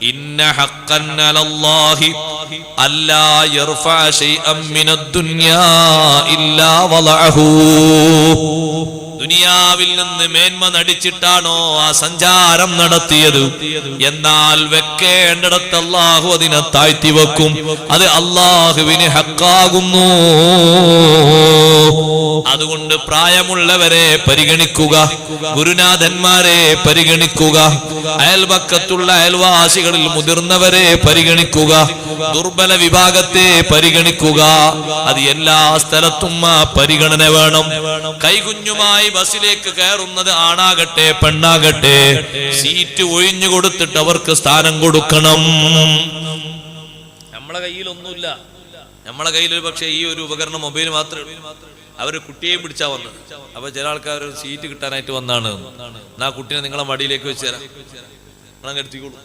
ഇന്ന على الله അല്ലാ യർഫഅ ശൈഅൻ من ദുനിയാ ഇല്ലാ വളഅഹു ദുനിയാവിൽ നിന്ന് മേന്മ നടിച്ചിട്ടാണോ ആ സഞ്ചാരം നടത്തിയത്? എന്നാൽ വെക്കേണ്ടിടത്ത് അള്ളാഹു അതിനെ താഴ്ത്തി വെക്കും. അത് അള്ളാഹുവിന് ഹക്കാകുന്നു. അതുകൊണ്ട് പ്രായമുള്ളവരെ പരിഗണിക്കുക ഗുരുനാഥന്മാരെ പരിഗണിക്കുക അയൽപക്കത്തുള്ള അയൽവാസികളിൽ മുതിർന്നവരെ പരിഗണിക്കുക ദുർബല വിഭാഗത്തെ പരിഗണിക്കുക. അത് എല്ലാ സ്ഥലത്തും പരിഗണന വേണം. കൈകുഞ്ഞുമായി ബസ്സിലേക്ക് കയറുന്നത് ആണാകട്ടെ പെണ്ണാകട്ടെ. സീറ്റ് ഒഴിഞ്ഞു കൊടുത്തിട്ട് അവർക്ക് സ്ഥാനം കൊടുക്കണം. നമ്മളെ കയ്യിലൊന്നുമില്ല. നമ്മളെ കയ്യിൽ ഒരു പക്ഷേ ഈ ഒരു ഉപകരണം മൊബൈൽ മാത്രമേ അവർ കുട്ടിയെയും പിടിച്ചാ വന്നത്. അപ്പൊ ചില ആൾക്കാർ സീറ്റ് കിട്ടാനായിട്ട് വന്നാണ്. എന്നാ കുട്ടീനെ നിങ്ങളെ മടിയിലേക്ക് വെച്ച് തരാം. നിങ്ങളങ്ങ് എടുത്തിക്കോളൂ.